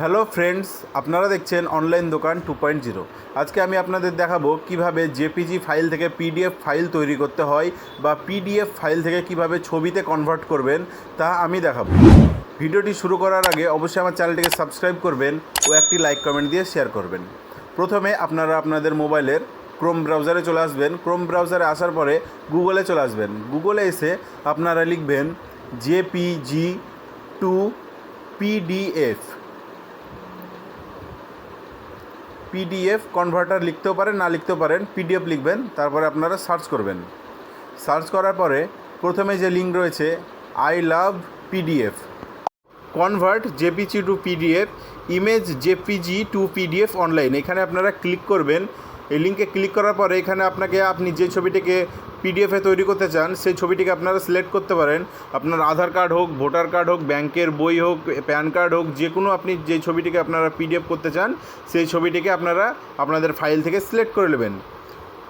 Hello friends, আপনারা দেখছেন online দোকান টু পয়েন্ট জিরো। আজকে আমি আপনাদের দেখাবো কীভাবে জেপিজি ফাইল থেকে পিডিএফ ফাইল তৈরি করতে হয় বা পিডিএফ ফাইল থেকে কীভাবে ছবিতে কনভার্ট করবেন, তা আমি দেখাবো। ভিডিওটি শুরু করার আগে অবশ্যই আমার চ্যানেলটিকে সাবস্ক্রাইব করবেন ও একটি লাইক কমেন্ট দিয়ে শেয়ার করবেন। প্রথমে আপনারা আপনাদের মোবাইলের ক্রোম ব্রাউজারে চলে আসবেন। ক্রোম ব্রাউজারে আসার পরে গুগলে চলে আসবেন। গুগলে এসে আপনারা লিখবেন JPG to PDF. PDF converter লিখতেও পারেন, না লিখতেও পারেন, পিডিএফ লিখবেন, তারপরে আপনারা সার্চ করবেন। সার্চ করার পরে প্রথমে যে লিঙ্ক রয়েছে I love PDF convert JPG to PDF image JPG to PDF online এখানে আপনারা ক্লিক করবেন এই লিঙ্কে ক্লিক করার পরে এখানে আপনাকে আপনি যে ছবিটিকে পিডিএফে তৈরি করতে চান, সেই ছবিটিকে আপনারা সিলেক্ট করতে পারেন। আপনার আধার কার্ড হোক ভোটার কার্ড হোক ব্যাংকের বই হোক প্যান কার্ড হোক, যে কোনো আপনি যে ছবিটিকে আপনারা পিডিএফ করতে চান, সেই ছবিটিকে আপনারা আপনাদের ফাইল থেকে সিলেক্ট করে নেবেন।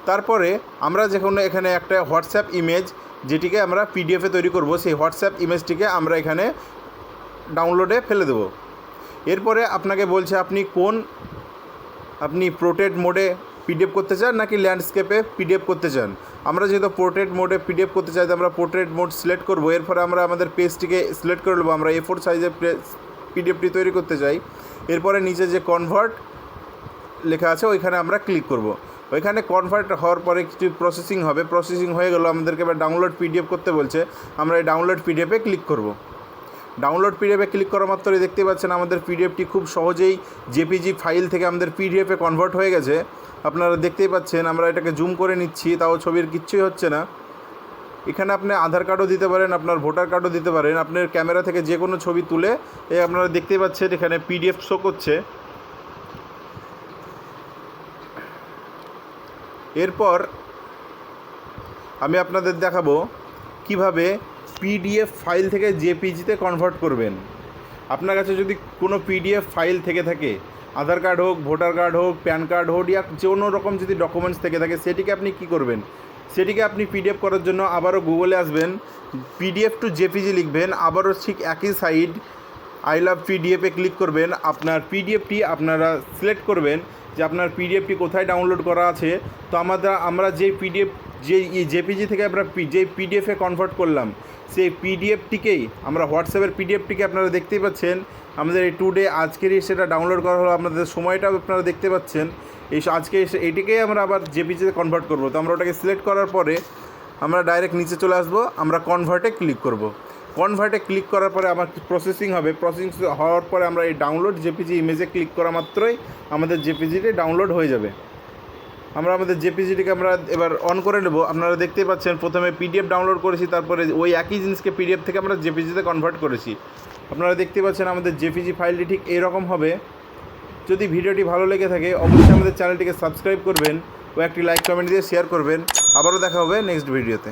তারপরে আমরা যে কোনো এখানে একটা হোয়াটসঅ্যাপ ইমেজ যেটিকে আমরা পিডিএফে তৈরি করব, সেই হোয়াটসঅ্যাপ ইমেজটিকে আমরা এখানে ডাউনলোডে ফেলে দেবো। এরপরে আপনাকে বলছে, আপনি কোন, আপনি প্রোটেড মোডে পিডিএফ করতে চান নাকি ল্যান্ডস্কেপে পিডিএফ করতে চান? আমরা যেহেতু পোর্ট্রেট মোডে পিডিএফ করতে চাই আমরা পোর্ট্রেট মোড সিলেক্ট করব। এরপরে আমরা আমাদের পেজটিকে সিলেক্ট করে নেব। আমরা এ ফোর সাইজের পিডিএফটি তৈরি করতে চাই। এরপরে নিচে যে কনভার্ট লেখা আছে, ওইখানে আমরা ক্লিক করব। ওইখানে কনভার্ট হওয়ার পরে কিছু প্রসেসিং হবে। প্রসেসিং হয়ে গেলো, আমাদেরকে এবার ডাউনলোড পিডিএফ করতে বলছে। আমরা এই ডাউনলোড পিডিএফে ক্লিক করব। ডাউনলোড পিডিএফে ক্লিক করা মাত্রই দেখতে পাচ্ছেন আমাদের পিডিএফটি খুব সহজেই জেপিজি ফাইল থেকে আমাদের পিডিএফে কনভার্ট হয়ে গেছে। আপনারা দেখতেই পাচ্ছেন, আমরা এটাকে জুম করে নিচ্ছি, তাও ছবির কিচ্ছুই হচ্ছে না। এখানে আপনি আধার কার্ডও দিতে পারেন, আপনার ভোটার কার্ডও দিতে পারেন, আপনার ক্যামেরা থেকে যে কোনো ছবি তুলে এ আপনারা দেখতেই পাচ্ছেন এখানে পিডিএফ শো করছে। এরপর আমি আপনাদের দেখাবো কীভাবে পিডিএফ ফাইল থেকে জেপিজিতে কনভার্ট করবেন। আপনার কাছে যদি কোনো পিডিএফ ফাইল থেকে থাকে, আধার কার্ড হোক, ভোটার কার্ড হোক, প্যান কার্ড হোক, ইয়া যে কোনো রকম যদি ডকুমেন্টস থেকে থাকে, সেটিকে আপনি কি করবেন? সেটিকে আপনি পিডিএফ করার জন্য আবারও গুগলে আসবেন পিডিএফ টু জেপিজি লিখবেন, আবারও ঠিক একই সাইড আই লাভ পিডিএফে ক্লিক করবেন, আপনার পিডিএফটি আপনারা সিলেক্ট করবেন যে আপনার পিডিএফটি কোথায় ডাউনলোড করা আছে। তো আমাদের, আমরা যে পিডিএফ যে জেপিজি থেকে আমরা যে পিডিএফে কনভার্ট করলাম, সেই পিডিএফটিকেই আমরা হোয়াটসঅ্যাপের পিডিএফটিকে আপনারা দেখতেই পাচ্ছেন। আমাদের এই টু ডে আজকেরই সেটা ডাউনলোড করা হলো। আপনাদের সময়টাও আপনারা দেখতে পাচ্ছেন। এই আজকে এটিকেই আমরা আবার জেপিজিতে কনভার্ট করব। তো আমরা ওটাকে সিলেক্ট করার পরে আমরা ডাইরেক্ট নিচে চলে আসব। আমরা কনভার্টে ক্লিক করব। কনভার্টে ক্লিক করার পরে আমার প্রসেসিং হবে? প্রসেসিং হওয়ার পরে আমরা এই ডাউনলোড জেপিজি ইমেজে ক্লিক করা মাত্রই আমাদের জেপিজিটি ডাউনলোড হয়ে যাবে। আমরা আমাদের জেপিজিটিকে আমরা এবার অন করে নেব। আপনারা দেখতেই পাচ্ছেন, প্রথমে পিডিএফ ডাউনলোড করেছি, তারপরে ওই একই জিনিসকে পিডিএফ থেকে আমরা জেপিজিতে কনভার্ট করেছি। আপনারা দেখতে পাচ্ছেন আমাদের জেপিজি ফাইলটি ঠিক এরকম হবে। যদি ভিডিওটি ভালো লেগে থাকে, অবশ্যই আমাদের চ্যানেলটিকে সাবস্ক্রাইব করবেন ও একটি লাইক কমেন্ট দিয়ে শেয়ার করবেন। আবারও দেখা হবে নেক্সট ভিডিওতে